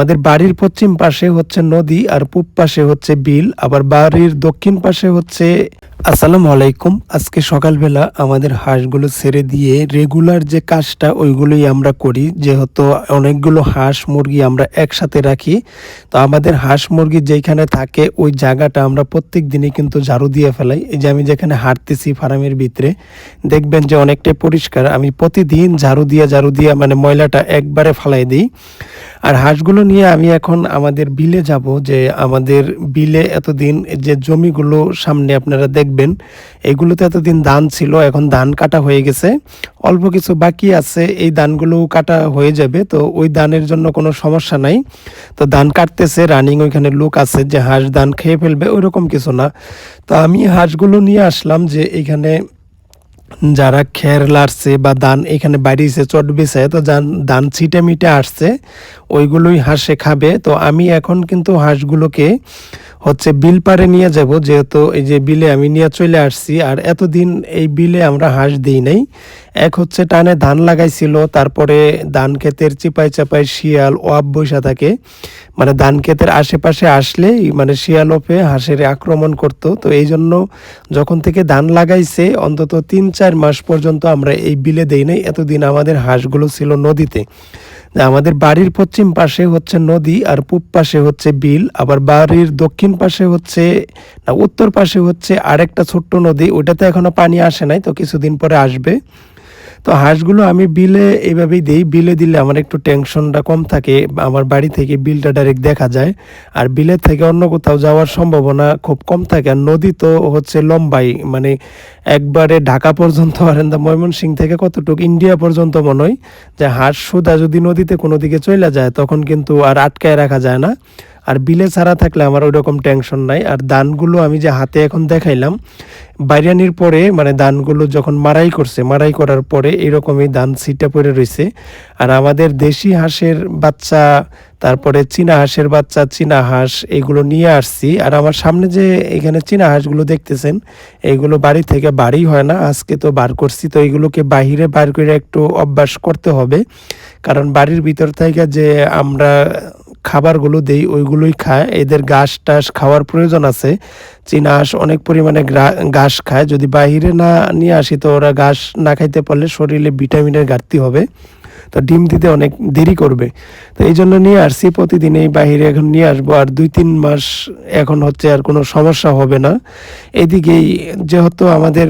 আমাদের বাড়ির পশ্চিম পাশে হচ্ছে নদী আর পূব পাশে হচ্ছে বিল, আবার বাড়ির দক্ষিণ পাশে হচ্ছে আসসালামু আলাইকুম। আজকে সকালবেলা আমাদের হাঁসগুলো ছেড়ে দিয়ে রেগুলার যে কাজটা, ওইগুলোই আমরা করি। যেহেতু অনেকগুলো হাঁস মুরগি আমরা একসাথে রাখি, তো আমাদের হাঁস মুরগি যেখানে থাকে, ওই জায়গাটা আমরা প্রত্যেক দিনই কিন্তু ঝাড়ু দিয়ে ফেলাই। এই যে আমি যেখানে হাঁটতেছি ফার্মের ভিতরে, দেখবেন যে অনেকটাই পরিষ্কার। আমি প্রতিদিন ঝাড়ু দিয়ে ঝাড়ু দিয়ে মানে ময়লাটা একবারে ফালাই দিই। আর হাঁসগুলো নিয়ে আমি এখন আমাদের বিলে যাব, যে আমাদের বিলে এতদিন যে জমিগুলো সামনে আপনারা দেখবেন এগুলোতে এতদিন ধান ছিল, এখন ধান কাটা হয়ে গেছে। অল্প কিছু বাকি আছে, এই ধানগুলো কাটা হয়ে যাবে, তো ওই ধানের জন্য কোনো সমস্যা নাই। তো ধান কাটতেছে রানিং ওইখানে লোক আছে যে হাঁস ধান খেয়ে ফেলবে, ওইরকম কিছু না। তো আমি হাঁসগুলো নিয়ে আসলাম যে এখানে যারা খের লাড়ছে বা দান এখানে বাড়িয়েছে চট বেছে তো দান ছিটে মিটে আসছে, ওইগুলোই হাঁসে খাবে। তো আমি এখন কিন্তু হাঁসগুলোকে হচ্ছে বিল পারে নিয়ে যাব, যেহেতু এই যে বিলে আমি নিয়ে চলে আসছি, আর এতদিন এই বিলে আমরা হাঁস দিই নাই। এক হচ্ছে টানে ধান লাগাইছিল, তারপরে ধান ক্ষেতের চিপাই চাপাই শিয়াল ওয়াব বৈশা থাকে। মানে ধান ক্ষেতের আশেপাশে আসলেই মানে শিয়াল ওপে হাঁসের আক্রমণ করতো। তো এই জন্য যখন থেকে ধান লাগাইছে, অন্তত তিন চার মাস পর্যন্ত আমরা এই বিলে দেই নাই। এতদিন আমাদের হাঁসগুলো ছিল নদীতে। আমাদের বাড়ির পশ্চিম পাশে হচ্ছে নদী আর পূব পাশে হচ্ছে বিল। আবার বাড়ির দক্ষিণ পাশে হচ্ছে, না উত্তর পাশে হচ্ছে আরেকটা ছোট্ট নদী। ওটাতে এখনও পানি আসে নাই, তো কিছুদিন পরে আসবে। তো হাঁসগুলো আমি বিলে এইভাবেই দিই। বিলে দিলে আমার একটু টেনশনটা কম থাকে, আমার বাড়ি থেকে বিলটা ডাইরেক্ট দেখা যায়। আর বিলের থেকে অন্য কোথাও যাওয়ার সম্ভাবনা খুব কম থাকে। আর নদী তো হচ্ছে লম্বাই মানে একবারে ঢাকা পর্যন্ত আর ময়মনসিং থেকে কতটুকু ইন্ডিয়া পর্যন্ত মনে হয় যে হাঁস সুদা যদি নদীতে কোনো দিকে চলে যায়, তখন কিন্তু আর আটকায় রাখা যায় না। আর বিলে ছাড়া থাকলে আমার ওই রকম টেনশন নাই। আর দানগুলো আমি যে হাতে এখন দেখাইলাম, বাইরানির পরে মানে দানগুলো যখন মারাই করছে, মারাই করার পরে এরকমই দান সিটে পড়ে রয়েছে আর আমাদের দেশি হাঁসের বাচ্চা, তারপরে চীনা হাঁসের বাচ্চা, চীনা হাঁস, এগুলো নিয়ে আসছি। আর আমার সামনে যে এখানে চীনা হাঁসগুলো দেখতেছেন এইগুলো বাড়ি থেকে বাড়ি হয় না, আজকে তো বার করছি। তো এগুলোকে বাহিরে বার করে একটু অভ্যাস করতে হবে। কারণ বাড়ির ভিতর থেকে যে আমরা খাবারগুলো দেই, ওইগুলোই খায়। এদের ঘাস টাস খাওয়ার প্রয়োজন আছে। চীনা হাঁস অনেক পরিমাণে ঘাস খায়। যদি বাইরে না, নিয়ে আসি, তো ওরা ঘাস না খাইতে পারলে শরীরে ভিটামিনের ঘাটতি হবে। তো ডিম দিতে অনেক দেরি করবে। তো এই জন্য নিয়ে আসছি প্রতিদিন এই বাহিরে এখন নিয়ে আসব। আর দুই তিন মাস এখন হচ্ছে আর কোনো সমস্যা হবে না। এদিকেই যেহেতু আমাদের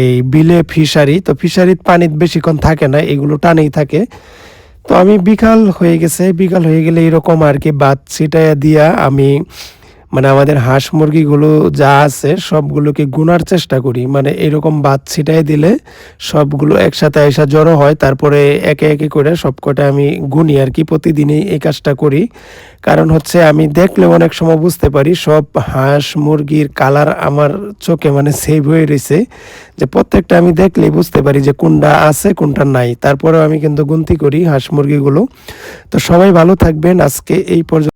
এই বিলে ফিশারি, তো ফিশারির পানি বেশিক্ষণ থাকে না, এগুলো টানেই থাকে। তো আমি বিকাল হয়ে গেছে, বিকাল হয়ে গেলে এরকম আর কি বাদ ছিটাইয়া দিয়া আমি মানে আমাদের হাঁস মুরগিগুলো যা আছে সবগুলোকে গুনার চেষ্টা করি। মানে এরকম বাদ ছিটাই দিলে সবগুলো একসাথে এসে জড়ো হয়, তারপরে একে একে করে সব কটা আমি গুনি আর কি প্রতিদিনই এই কাজটা করি। কারণ হচ্ছে আমি দেখলে অনেক সময় বুঝতে পারি, সব হাঁস মুরগির কালার আমার চোখে মানে সেভ হয়ে রয়েছে। যে প্রত্যেকটা আমি দেখলেই বুঝতে পারি যে কোনটা আছে, কোনটা নাই। তারপরেও আমি কিন্তু গুনতি করি হাঁস মুরগিগুলো। তো সবাই ভালো থাকবেন। আজকে এই পর্যন্ত